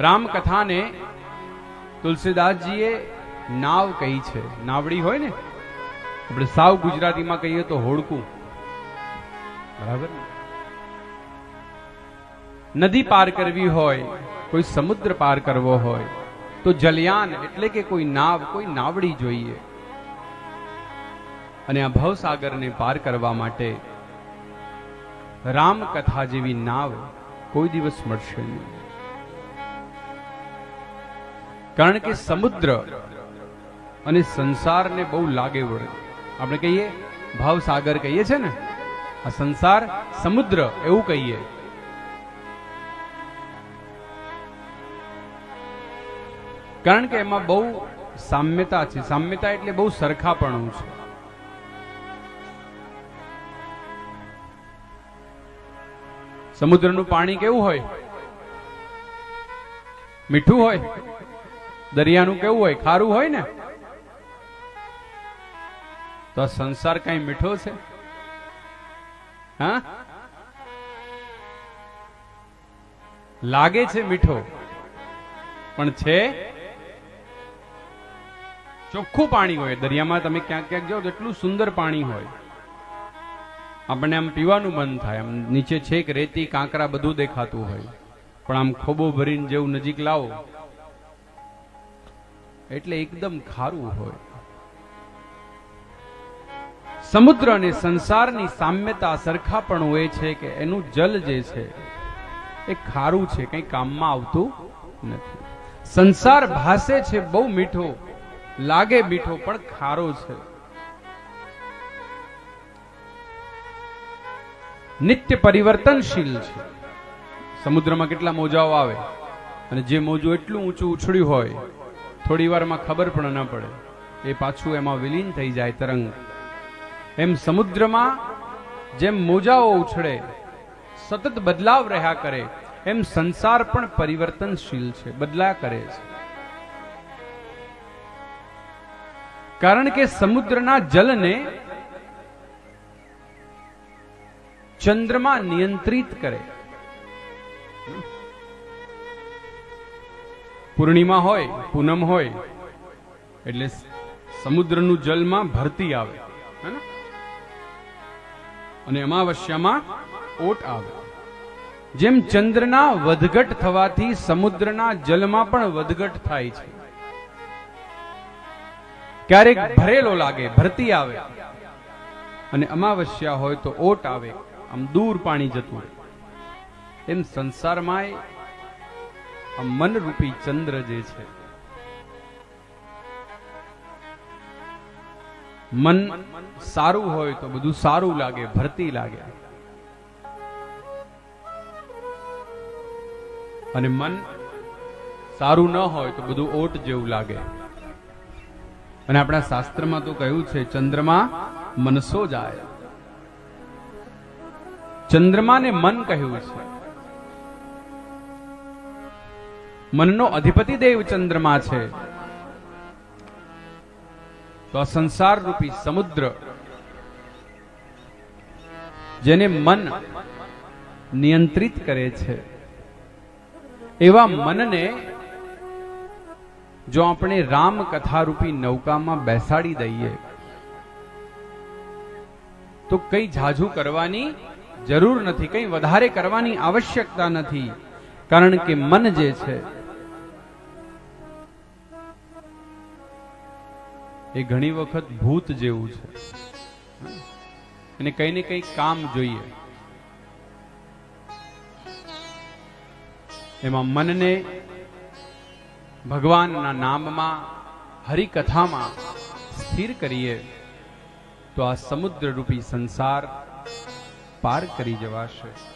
રામકથાને તુલસીદાસજીએ નાવ કહી છે. નાવડી હોય ને? આપણે સાવ ગુજરાતીમાં કહીએ તો હોડકું. બરાબર નદી પાર કરવી હોય, કોઈ સમુદ્ર પાર કરવો હોય, તો જલયાન એટલે કે કોઈ નાવ, કોઈ નાવડી જોઈએ. અને આ ભવસાગરને પાર કરવા માટે રામકથા જેવી નાવ કોઈ દિવસ મળશે નહીં. કારણ કે સમુદ્ર અને સંસારને બહુ લાગે વળે. આપણે કહીએ ભાવસાગર કહીએ છે ને? આ સંસાર સમુદ્ર એવું કહીએ. કારણ કે એમાં બહુ સામ્યતા છે. સામ્યતા એટલે બહુ સરખાપણું છે. સમુદ્રનું પાણી કેવું હોય? મીઠું હોય? દરિયાનું કેવું હોય? ખારું હોય ને? તો સંસાર કઈ મીઠો છે? લાગે છે મીઠો, પણ છે? ચોખ્ખું પાણી હોય. દરિયામાં તમે ક્યાંક ક્યાંક જાઓ તો એટલું સુંદર પાણી હોય. આપણને આમ પીવાનું મન થાય. આમ નીચે છેક રેતી, કાંકરા બધું દેખાતું હોય. પણ આમ ખોબો ભરીને જેવું નજીક લાવો એટલે એકદમ ખારું હોય. સમુદ્ર અને સંસારની સામ્યતા સરખાપણું એ છે કે એનું જલ જે છે, એ ખારું છે, કંઈ કામમાં આવતું નથી. સંસાર ભાસે છે, બહુ મીઠો, લાગે મીઠો, પણ ખારો છે. નિત્ય પરિવર્તનશીલ છે. સમુદ્રમાં કેટલા મોજાઓ આવે અને જે મોજું એટલું ઊંચું ઉછળ્યું હોય થોડી વારમાં ખબર પણ ન પડે. એ પાછું એમાં વિલીન થઈ જાય તરંગ. એમ સમુદ્રમાં જેમ મોજાઓ ઉછળે, સતત બદલાવ રહ્યા કરે, એમ સંસાર પણ પરિવર્તનશીલ છે, બદલા કરે છે. કારણ કે સમુદ્રના જલને ચંદ્રમા નિયંત્રિત કરે. પૂર્ણિમા હોય, પૂનમ હોય, એટલે સમુદ્રનું જલમાં ભરતી આવે અને અમાવસ્યામાં ઓટ આવે. જેમ ચંદ્રના વધઘટ થવાથી સમુદ્રના જલમાં પણ વધઘટ થાય છે. ક્યારેક ભરેલો લાગે, ભરતી આવે. અને અમાવસ્યા હોય તો ઓટ આવે, આમ દૂર પાણી જતું હોય એમ સંસારમાંય આ મનરૂપી ચંદ્ર જે છે, મન સારું હોય તો બધું સારું લાગે, ભરતી લાગે. અને મન સારું ન હોય તો બધું ઓટ જેવું લાગે. અને આપણા શાસ્ત્રમાં તો કહ્યું છે, ચંદ્રમા મનસો જાય. ચંદ્રમાને મન કહ્યું છે. મનનો અધિપતિ દેવ ચંદ્રમા છે. તો આ સંસાર રૂપી સમુદ્ર, જેને મન નિયંત્રિત કરે છે. એવા મનને જો આપણે રામ કથા રૂપી નૌકામાં બેસાડી દઈએ, તો કઈ ઝાઝુ કરવાની જરૂર નથી, કઈ વધારે કરવાની આવશ્યકતા નથી. કારણ કે મન જે છે એ ઘણી વખત ભૂત જેવું છે. એને કઈ ને કઈ કામ જોઈએ. એમાં મનને ભગવાનના નામમાં, હરિકથામાં સ્થિર કરીએ, તો આ સમુદ્ર રૂપી સંસાર પાર કરી જવાશે.